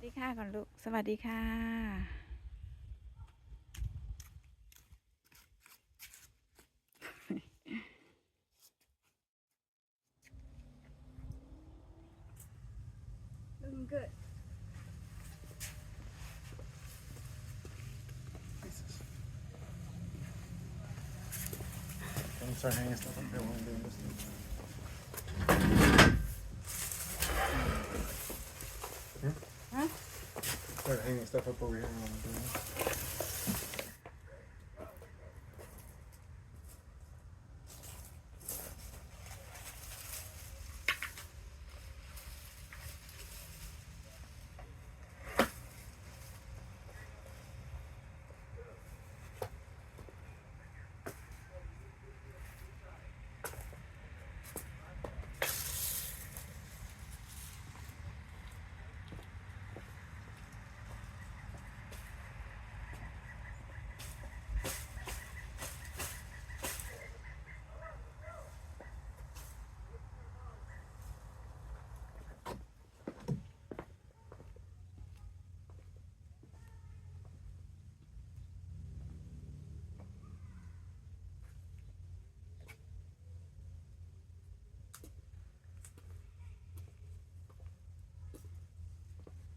วัสดีค่ะก่อนลูก สวัสดีค่ะ Looking good. Don't start hanging stuff up there while I'm doing this. Start hanging stuff up over here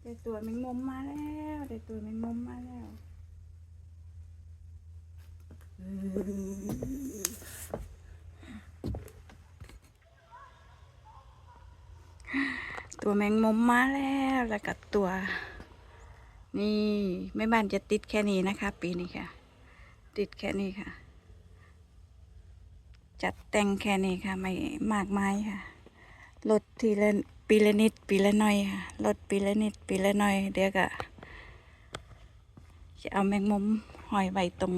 ได้ตัวแมงมุมมาแล้วได้ตัวแมงมุมมาแล้วตัวแมงมุมมาแล้วแล้วก็ตัว นี่แม่บ้านจะติดแค่นี้นะคะ ปีนี้ค่ะ ติดแค่นี้ค่ะ จัดแต่งแค่นี้ค่ะ ไม่มากมายค่ะลดทีละ ปีละนิด ปีละหน่อยค่ะลดปีละนิด ปีละหน่อย เดี๋ยวก็จะเอาแมงมุมหอยไว้ตรง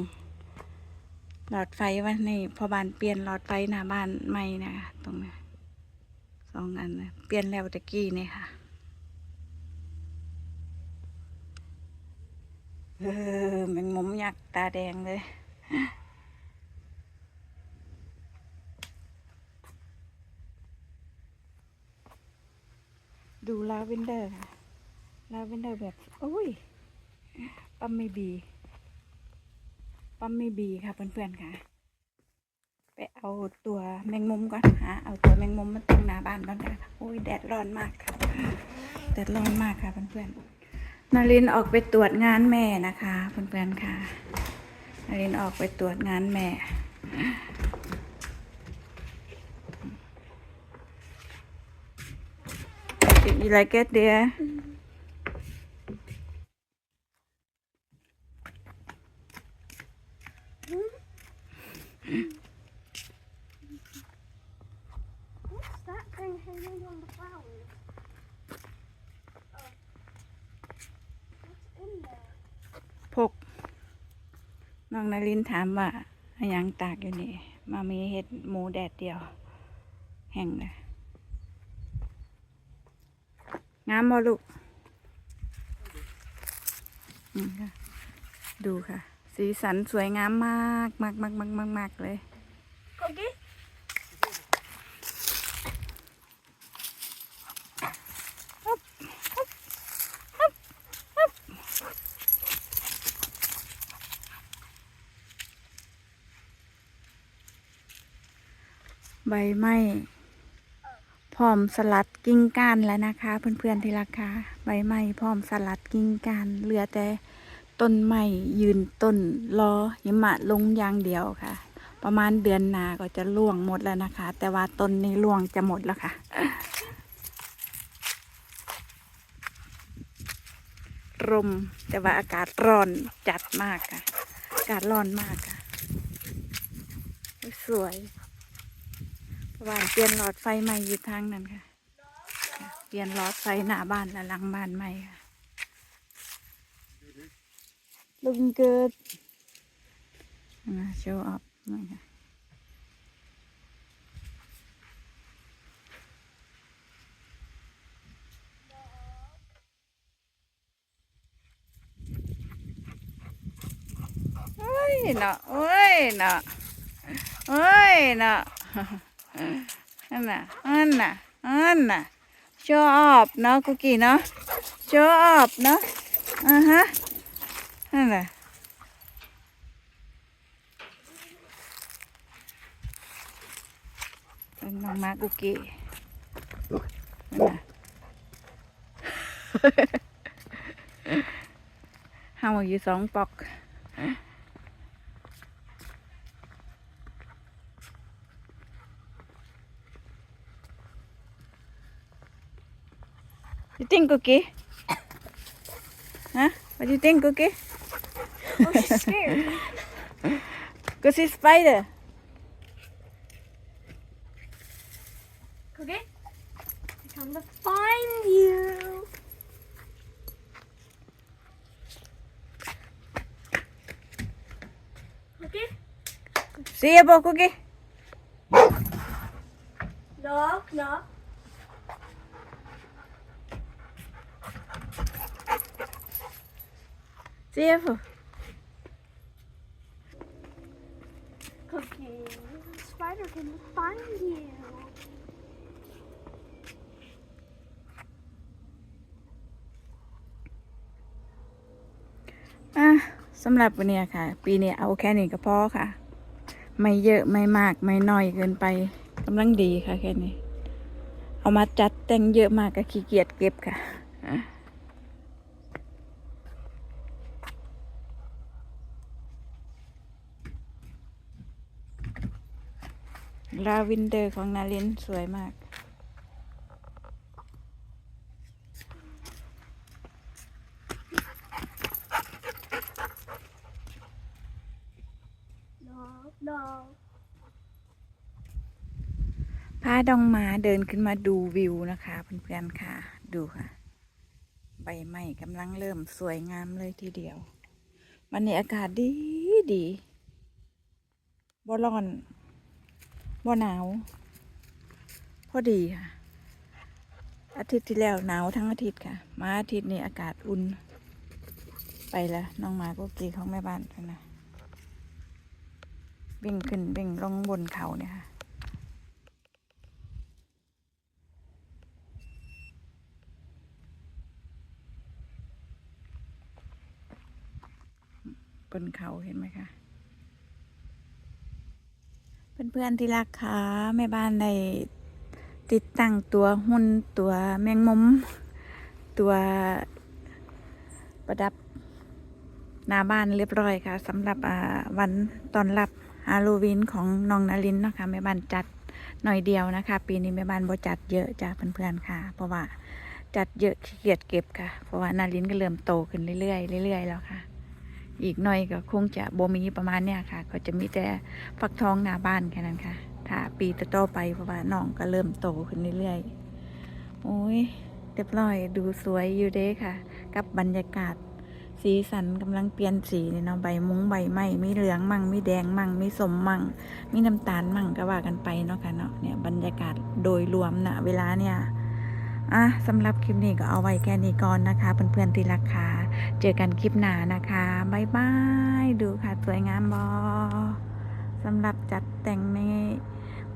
หลอดไฟวันนี้พอบานเปลี่ยนหลอดไฟหน้าบ้านใหม่นะคะตรงนี้สองอันนะเปลี่ยนแล้วตะกี้นี่ค่ะเออแมงมุมยักษ์ตาแดงเลย ดูลาเวนเดอร์ค่ะลาเวนเดอร์แบบโอ้ยปั๊มไม่บีปั๊มไม่บีค่ะเพื่อนๆค่ะ ไปเอาตัวแมงมุมก่อนหาเอาตัวแมงมุมมาตั้งหน้าบ้านก่อนค่ะโอ้ยแดดร้อนมากค่ะแดดร้อนมากค่ะเพื่อนๆนารินออกไปตรวจงานแม่นะคะเพื่อนๆค่ะนารินออกไปตรวจงานแม่ you like it, dear? What's that thing hanging on the flowers? Oh. What's in there? พกน้องนารินถามว่าอะหยังตากอยู่นี่ มามีเห็ดหมูแดดเดียว แห้งเลย งามบ่ลูกอืมค่ะ ดูค่ะ สีสันสวยงามมากมากมากมากมากมากเลย Cookie? ใบไม้ พร้อมสลัดกิ่งก้านแล้วนะคะ เพื่อนๆที่ราคาใบไม้พร้อมสลัดกิ่งก้านเหลือแต่ต้นไม้ยืนต้นรอหิมะลงอย่างเดียวค่ะ ประมาณเดือนหนาก็จะล่วงหมดแล้วนะคะ แต่ว่าต้นนี้ล่วงจะหมดแล้วค่ะลมแต่ว่าอากาศร้อนจัดมากค่ะ อากาศร้อนมากค่ะ สวย เพราะว่าเปลี่ยนหลอดไฟใหม่อยู่ทางนั้นค่ะ เปลี่ยนหลอดไฟหน้าบ้านและหลังบ้านใหม่ค่ะ looking good มา show up หน่อยค่ะเฮ้ยเนาะเฮ้ยเนาะเฮ้ยเนาะ อันน่ะอันน่ะอันน่ะชอบเนาะกุกกี้เนาะชอบเนาะอ่าฮะนั่นแหละน้องมากุกินั่นน่ะเฮาอยู่สองปอก You think, Cookie? Huh? What do you think, Cookie? Oh, she's scared. Go see spider. Cookie? I come to find you. Cookie? See you, Cookie. No, no. See you, Bo. Cookie, spider can find you. อะสำหรับวันนี้ค่ะ ปีนี้เอาแค่นี้ก็พอค่ะ ไม่เยอะไม่มากไม่น้อยเกินไปกำลังดีค่ะแค่นี้ เอามาจัดแต่งเยอะมากก็ขี้เกียจเก็บค่ะ ลาวินเดอร์ของนาลินสวยมาก No, no. พาดองมาเดินขึ้นมาดูวิวนะคะเพื่อนๆค่ะ ดูค่ะ ใบไม้กำลังเริ่มสวยงามเลยทีเดียว วันนี้อากาศดีดีบ่ร้อน บ่หนาว พอดีค่ะ อาทิตย์ที่แล้วหนาวทั้งอาทิตย์ค่ะ มาอาทิตย์นี้อากาศอุ่น ไปแล้วน้องหมาก็กีของแม่บ้านกันนะวิ่งขึ้นวิ่งลงบนเขาเนี่ยค่ะบนเขาเห็นไหมคะ เพื่อนๆที่รักค่ะแม่บ้านได้ติดตั้งตัวหุ่นตัวแมงมุม ตัวประดับหน้าบ้านเรียบร้อยค่ะสำหรับวันตอนรับฮาโลวีนของน้องนารินนะคะแม่บ้านจัดหน่อยเดียวนะคะ ปีนี้แม่บ้านบ่จัดเยอะจ้าเพื่อนๆค่ะ เพราะว่าจัดเยอะขี้เกียจเก็บค่ะ เพราะว่านารินก็เริ่มโตขึ้นเรื่อยๆเรื่อยๆแล้วค่ะ อีกหน่อยก็คงจะบ่มีประมาณเนี้ยค่ะ ก็จะมีแต่ฟักทองหน้าบ้านแค่นั้นค่ะ ถ้าปีต่อไปเพราะว่าน้องก็เริ่มโตขึ้นเรื่อยๆ โอ้ยเรียบร้อยดูสวยอยู่เด้ค่ะ กับบรรยากาศ สีสันกำลังเปลี่ยนสีเนี่ยเนาะใบมุ้งใบไม้มีเหลืองมั่งมีแดงมั่งมีสมมั่งมีน้ำตาลมั่งก็ว่ากันไปเนาะค่ะเนาะเนี่ยบรรยากาศโดยรวมนะเวลาเนี่ย อะสำหรับคลิปนี้ก็เอาไว้แค่นี้ก่อนนะคะ เพื่อนๆที่รักค่ะเจอกันคลิปหน้านะคะบายบายดูค่ะ สวยงามบอสำหรับจัดแต่งใน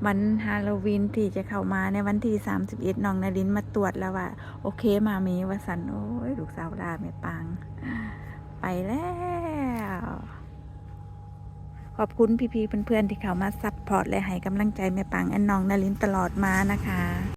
วันฮาโลวีนที่จะเข้ามาในวันที่ 31น้องนารินมาตรวจแล้วว่า โอเคมามีวสันโอ้ยลูกสาวลาแม่ปัง ไปแล้ว ขอบคุณพี่ๆเพื่อนๆที่เข้ามาซัพพอร์ตและให้กำลังใจแม่ปังแอนน้องนารินตลอดมานะคะ